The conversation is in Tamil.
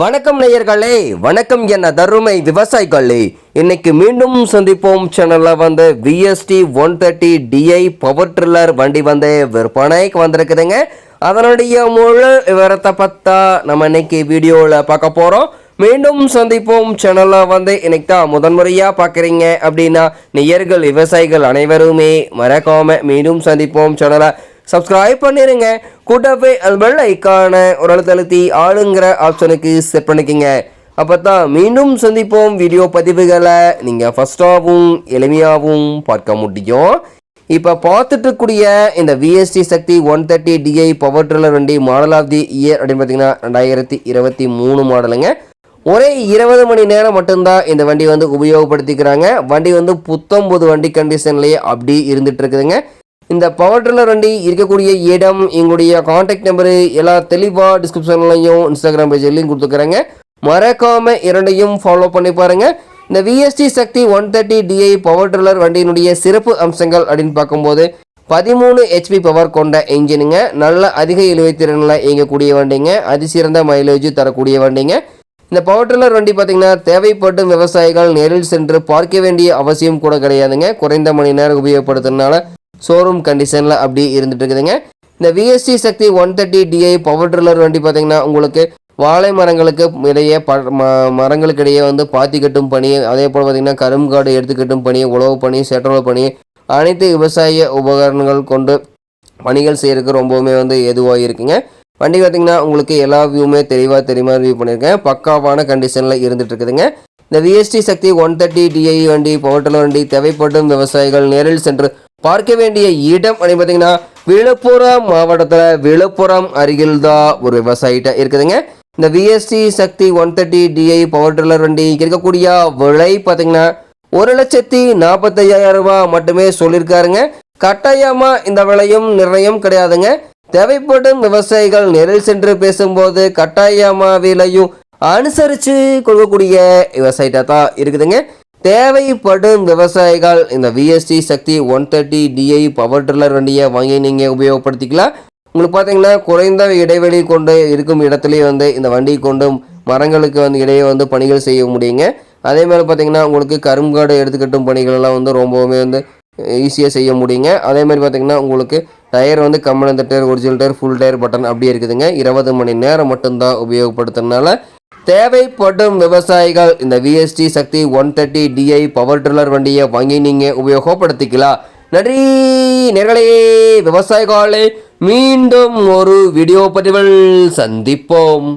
வணக்கம் நேயர்களே வணக்கம் என்ன தருமை விவசாயிகளே. இன்னைக்கு மீண்டும் சந்திப்போம். சேனலில் வந்து VST one thirty DI power tiller வண்டி வந்து விற்பனைக்கு வந்திருக்குதுங்க. அதனுடைய முழு விவரத்தை பார்த்தா நம்ம இன்னைக்கு வீடியோவில் பார்க்க போகிறோம் மீண்டும் சந்திப்போம். சேனலில் வந்து இன்னைக்கு தான் முதன்முறையாக பார்க்குறீங்க அப்படின்னா நேயர்கள் விவசாயிகள் அனைவருமே மறக்காமல் மீண்டும் சந்திப்போம். சேனலை சப்ஸ்கிரைப் பண்ணிருங்க. அது பெல் ஐக்கான ஒரு அழுத்தழுத்தி ஆளுங்கிற ஆப்ஷனுக்கு செட் பண்ணிக்கோங்க. அப்போ தான் மீண்டும் சந்திப்போம். வீடியோ பதிவுகளை நீங்கள் ஃபஸ்ட்டாகவும் எளிமையாகவும் பார்க்க முடியும். இப்போ பார்த்துட்டு இந்த VST Shakti one thirty DI power tiller வண்டி மாடல் ஆஃப் தி இயர் அப்படின்னு பார்த்தீங்கன்னா ரெண்டாயிரத்தி இருபத்தி மூணு மாடலுங்க ஒரே இருபது மணி நேரம் மட்டும்தான் இந்த வண்டி வந்து உபயோகப்படுத்திக்கிறாங்க. வண்டி வந்து புத்தம் புது வண்டி கண்டிஷன்லேயே அப்படி இருந்துட்டு இருக்குதுங்க. இந்த பவர் ட்ரில்லர் வண்டி இருக்கக்கூடிய இடம் எங்களுடைய காண்டாக்ட் நம்பரு எல்லா தெளிவாக டிஸ்கிரிப்ஷன்லையும் இன்ஸ்டாகிராம் பேஜ்லையும் கொடுத்துக்கிறேங்க மறக்காமல் இரண்டையும் ஃபாலோ பண்ணி பாருங்கள் இந்த VST Shakti one thirty DI power tiller வண்டியினுடைய சிறப்பு அம்சங்கள் அப்படின்னு பார்க்கும்போது பதிமூணு ஹெச்பி பவர் கொண்ட என்ஜினுங்க நல்ல அதிக இழுவைத்திறனில் இயங்கக்கூடிய வண்டிங்க. அதிசிறந்த மைலேஜ் தரக்கூடிய வண்டிங்க. இந்த பவர் டில்லர் வண்டி பார்த்தீங்கன்னா தேவைப்படும் விவசாயிகள் நேரில் சென்று பார்க்க வேண்டிய அவசியம் கூட கிடையாதுங்க. குறைந்த மணி நேரம் உபயோகப்படுத்துறதுனால ஷோரூம் கண்டிஷனில் அப்படி இருந்துட்டு இருக்குதுங்க இந்த VST Shakti one thirty DI power tiller வண்டி பார்த்தீங்கன்னா உங்களுக்கு வாழை மரங்களுக்கு இடையே ப ம- மரங்களுக்கு இடையே வந்து பாத்தி கட்டும் பணி அதே போல் பார்த்தீங்கன்னா கரும்காடு எடுத்துக்கட்டும் பணி உழவு பணி செட்ரோல் பணி அனைத்து விவசாய உபகரணங்கள் கொண்டு பணிகள் செய்கிறதுக்கு ரொம்பவுமே வந்து எதுவாக இருக்குங்க. வண்டி பார்த்திங்கன்னா உங்களுக்கு எல்லா வியூமே தெளிவாக தெரியுமா வியூ பண்ணியிருக்கேன். பக்காவான கண்டிஷனில் இருந்துட்டு இருக்குதுங்க இந்த VST Shakti one thirty DI வண்டி பவர்டல் வண்டி தேவைப்படும் விவசாயிகள் நேரில் சென்று பார்க்க வேண்டிய இடம் அப்படின்னு பார்த்தீங்கன்னா விழுப்புரம் மாவட்டத்தில் விழுப்புரம் அருகில் தான் ஒரு விவசாயிட்ட இருக்குதுங்க. இந்த VST Shakti one thirty DI power tiller வண்டி இருக்கக்கூடிய விலை பார்த்தீங்கன்னா ஒரு லட்சத்தி நாற்பத்தையாயிரம் ரூபாய் மட்டுமே சொல்லியிருக்காருங்க. கட்டாயமாக இந்த விலையும் நிர்ணயம் கிடையாதுங்க. தேவைப்படும் விவசாயிகள் நேரில் சென்று பேசும்போது கட்டாயமாக விலையும் அனுசரித்து கொடுக்கக்கூடிய விவசாயிட்டா தான் இருக்குதுங்க. தேவைப்படும் விவசாயிகள் இந்த VST Shakti one thirty DI power tiller வண்டியை வாங்கி நீங்கள் உபயோகப்படுத்திக்கலாம். உங்களுக்கு பார்த்தீங்கன்னா குறைந்த இடைவெளி கொண்டு இருக்கும் இடத்துலையே வந்து இந்த வண்டி கொண்டு மரங்களுக்கு வந்து இடையே வந்து பணிகள் செய்ய முடியுங்க. அதே மாதிரி பார்த்தீங்கன்னா உங்களுக்கு கரும்காடு எடுத்துக்கட்டும் பணிகள் எல்லாம் வந்து ரொம்பவுமே வந்து ஈஸியாக செய்ய முடியுங்க. அதே மாதிரி பார்த்தீங்கன்னா உங்களுக்கு டயர் வந்து common tyre original tyre full tyre button அப்படியே இருக்குதுங்க. இருபது மணி நேரம் மட்டும்தான் உபயோகப்படுத்துறதுனால தேவைப்படும் விவசாயிகள் இந்த VST Shakti one thirty DI power tiller வண்டியை வாங்கி நீங்கள் உபயோகப்படுத்திக்கலாம். நன்றி நேர்களே விவசாயிகளே மீண்டும் ஒரு வீடியோ பதிவில் சந்திப்போம்.